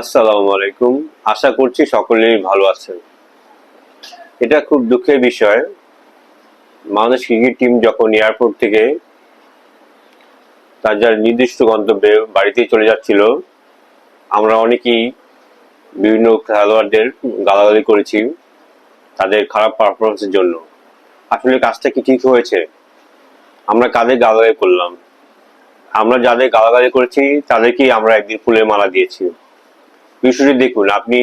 আসসালামু আলাইকুম। আশা করছি সকলেই ভালো আছেন। এটা খুব দুঃখের বিষয়। বাংলাদেশ ক্রিকেট টিম যখন এয়ারপোর্ট থেকে তার যার নির্দিষ্ট গন্তব্যে বাড়িতে চলে যাচ্ছিল, আমরা অনেকেই বিভিন্ন খেলোয়াড়দের গালাগালি করেছি তাদের খারাপ পারফরমেন্সের জন্য। আসলে কাজটা কি ঠিক হয়েছে? আমরা কাদের গালাগালি করলাম? আমরা যাদের গালাগালি করেছি তাদেরকেই আমরা একদিন ফুলের মালা দিয়েছি। বিষয়টি দেখুন, আপনি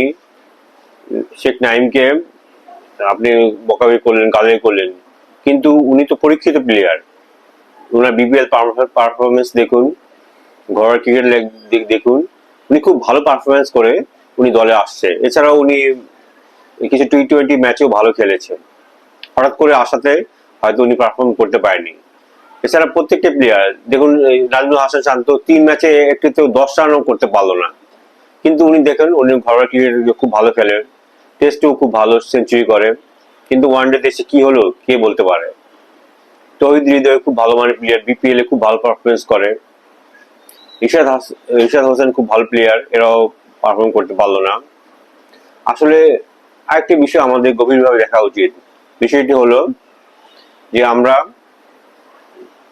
শেখ নাইমকে আপনি বকাবি করলেন গালি করলেন, কিন্তু উনি তো পরীক্ষিত প্লেয়ার ওনার বিপিএল পারফরমেন্স দেখুন, ঘরোয়া ক্রিকেট দেখুন, উনি খুব ভালো পারফরমেন্স করে উনি দলে আসছে। এছাড়াও উনি কিছু টি টোয়েন্টি ম্যাচেও ভালো খেলেছে হঠাৎ করে আসাতে হয়তো উনি পারফর্ম করতে পারেনি। এছাড়া প্রত্যেকটা প্লেয়ার দেখুন নাজমুল হাসান শান্ত তিন ম্যাচে একটিতেও দশ রানও করতে পারল না। কিন্তু উনি দেখেন, উনি ঘরোয়া ক্রিকেট খুব ভালো খেলেন টেস্টেও খুব ভালো সেঞ্চুরি করে, কিন্তু ওয়ান ডে দেশে কি হলো, কে বলতে পারে? তহিদ হৃদয় খুব ভালো মানের প্লেয়ার বিপিএল এ খুব ভালো পারফরমেন্স করে। ইশাদ ইশাদ হোসেন খুব ভালো প্লেয়ার এরাও পারফর্ম করতে পারল না। আসলে আরেকটি বিষয় আমাদের গভীরভাবে দেখা উচিত। বিষয়টি হলো যে আমরা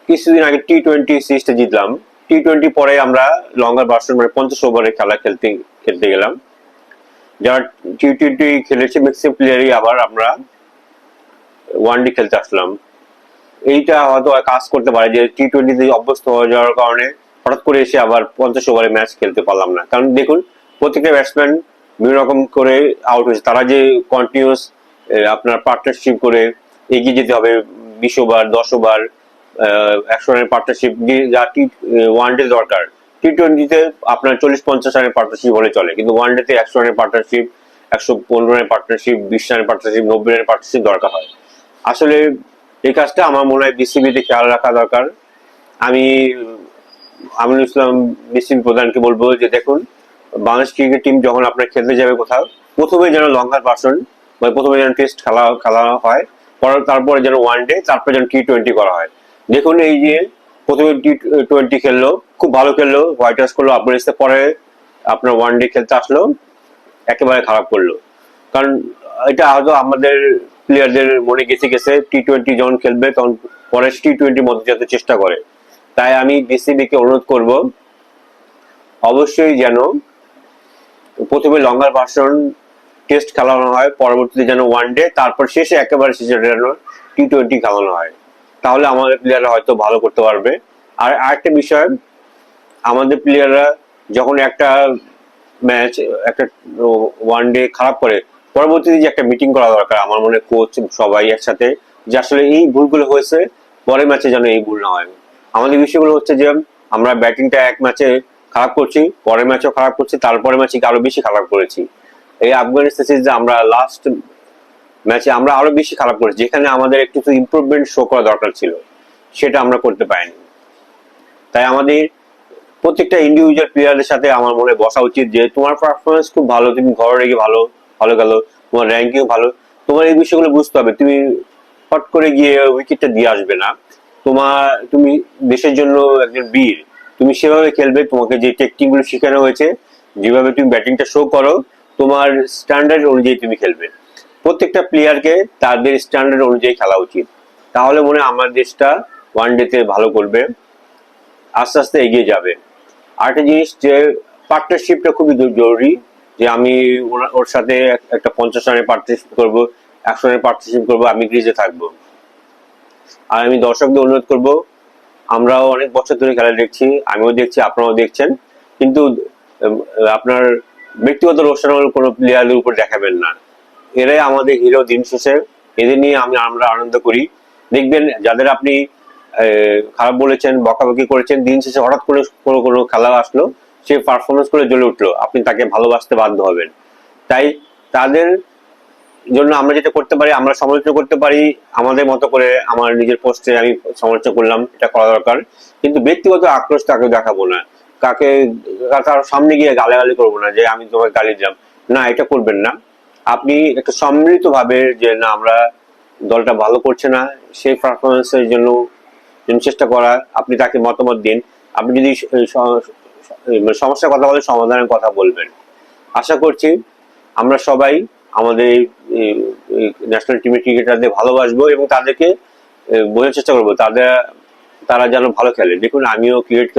কিছুদিন আগে টি টোয়েন্টি সিরিজটা জিতলাম। টি টোয়েন্টি পরে আমরা লঙ্গার ভার্সন মানে পঞ্চাশ ওভারের খেলা খেলতে খেলতে গেলাম। যারা টি টোয়েন্টি খেলেছে ম্যাক্সিমাম প্লেয়ারই আবার আমরা ওয়ান ডে খেলতে আসলাম। এইটা হয়তো কাজ করতে পারে যে টি টোয়েন্টিতে অভ্যস্ত হয়ে যাওয়ার কারণে হঠাৎ করে এসে আবার পঞ্চাশ ওভারে ম্যাচ খেলতে পারলাম না। কারণ দেখুন, প্রত্যেকটা ব্যাটসম্যান বিভিন্ন রকম করে আউট হয়েছে। তারা যে কন্টিনিউস আপনার পার্টনারশিপ করে এগিয়ে যেতে হবে, বিশ ওভার দশ ওভার একশো রানের পার্টনারশিপ যা টি ওয়ান ডে দরকার। টি টোয়েন্টিতে আপনার চল্লিশ পঞ্চাশ রানের পার্টনারশিপ হলে চলে। কিন্তু ওয়ান ডেতে একশো রানের পার্টনারশিপ একশো পনেরো রানের পার্টনারশিপ বিশ রানের পার্টনারশিপ নব্বই রানের পার্টনারশিপ দরকার হয়। আসলে এই কাজটা আমার মনে হয় বিসিবিতে খেয়াল রাখা দরকার। আমি আমিনুল ইসলাম বিসিবি প্রধানকে বলব যে দেখুন, বাংলাদেশ ক্রিকেট টিম যখন আপনার খেলতে যাবে কোথাও, প্রথমে যেন লঙ্কার পার্সন মানে প্রথমে যেন টেস্ট খেলা খেলা হয়, পরে তারপরে যেন ওয়ান ডে তারপরে যেন টি টোয়েন্টি করা হয়। দেখুন এই যে প্রথমে টি টোয়েন্টি খেললো, খুব ভালো খেললো হোয়াইট হাউস করল আফগানিস্তান পরে আপনার ওয়ান ডে খেলতে আসলো, একেবারে খারাপ করল। কারণ এটা হয়তো আমাদের প্লেয়ারদের মনে গেছে গেছে টি টোয়েন্টি যখন খেলবে, তখন পরে টি টোয়েন্টির মধ্যে যাতে চেষ্টা করে। তাই আমি বিসিবি কে অনুরোধ করব, অবশ্যই যেন প্রথমে লঙ্গার ভার্সন টেস্ট খেলানো হয়, পরবর্তীতে যেন ওয়ান ডে তারপর শেষে একেবারে শেষে যেন টি টোয়েন্টি খেলানো হয়। তাহলে আমাদের প্লেয়াররা হয়তো ভালো করতে পারবে। আর আরেকটা বিষয়, আমাদের প্লেয়াররা যখন একটা ম্যাচ একটা ওয়ান ডে খারাপ করে, পরবর্তীতে যে একটা মিটিং করা দরকার, আমার মনে কোচ সবাই একসাথে, যে আসলে এই ভুলগুলো হয়েছে, পরের ম্যাচে যেন এই ভুল না হয়। আমাদের বিষয়গুলো হচ্ছে যে, আমরা ব্যাটিংটা এক ম্যাচে খারাপ করছি, পরের ম্যাচও খারাপ করছি তারপরে ম্যাচে আরও বেশি খারাপ করেছি। এই আফগানিস্তান সিরিজে আমরা লাস্ট ম্যাচে আমরা আরও বেশি খারাপ করেছি। যেখানে আমাদের একটু ইমপ্রুভমেন্ট শো করা দরকার ছিল, সেটা আমরা করতে পারিনি। তাই আমাদের প্রত্যেকটা ইন্ডিভিজুয়াল প্লেয়ারের সাথে আমার মনে বসা উচিত যে, তোমার পারফরমেন্স খুব ভালো, তুমি ঘরে রেখে ভালো ভালো গেল, তোমার র্যাঙ্কিং ভালো, তোমার এই বিষয়গুলো বুঝতে হবে। তুমি হট করে গিয়ে উইকেটটা দিয়ে আসবে না। তোমার, তুমি দেশের জন্য একজন বীর, তুমি সেভাবে খেলবে। তোমাকে যে টেকনিকগুলো শেখানো হয়েছে, যেভাবে তুমি ব্যাটিংটা শো করো, তোমার স্ট্যান্ডার্ড অনুযায়ী তুমি খেলবে। প্রত্যেকটা প্লেয়ারকে তাদের স্ট্যান্ডার্ড অনুযায়ী খেলা উচিত। তাহলে মনে আমার দেশটা ওয়ান ডেতে ভালো করবে, আস্তে আস্তে এগিয়ে যাবে। আরেকটা জিনিস যে পার্টনারশিপটা খুবই জরুরি, যে আমি ওর সাথে একটা পঞ্চাশ রানের পার্টনারশিপ করব, একশো রানের পার্টনারশিপ করব, আমি ক্রিজে থাকব। আর আমি দর্শকদের অনুরোধ করব, আমরাও অনেক বছর ধরে খেলা দেখছি, আমিও দেখছি, আপনারাও দেখছেন। কিন্তু আপনার ব্যক্তিগত রোশনাল কোনো প্লেয়ারের উপর দেখাবেন না। এরাই আমাদের হিরো দিন শেষে। এদের নিয়ে আমি আমরা আনন্দ করি। দেখবেন যাদের আপনি খারাপ বলেছেন, বকাবকি করেছেন, দিন শেষে হঠাৎ করে কোনো কোনো খেলা আসলো, সে পারফরমেন্স করে জ্বলে উঠল। আপনি তাকে ভালোবাসতে বাধ্য হবেন। তাই তাদের জন্য আমরা যেটা করতে পারি, আমরা সমালোচনা করতে পারি। আমাদের মতো করে আমার নিজের পোস্টে আমি সমালোচনা করলাম, এটা করা দরকার। কিন্তু ব্যক্তিগত আক্রোশ তাকে দেখাবো না। কাকে তার সামনে গিয়ে গালাগালি করব না যে, আমি তোমাকে গালি দিলাম। না, এটা করবেন না। আপনি একটু সম্মিলিত ভাবে যে না, আমরা দলটা ভালো করছে না, সেই পারফরমেন্সের জন্য চেষ্টা করা, আপনি তাকে মতামত দিন। আপনি যদি মানে সমস্যার কথা বলেন, সমাধানের কথা বলবেন। আশা করছি আমরা সবাই আমাদের ন্যাশনাল টিমের ক্রিকেটারদের ভালোবাসবো এবং তাদেরকে বোঝার চেষ্টা করব। তাদের, তারা যেন ভালো খেলে। দেখুন, আমিও ক্রিকেট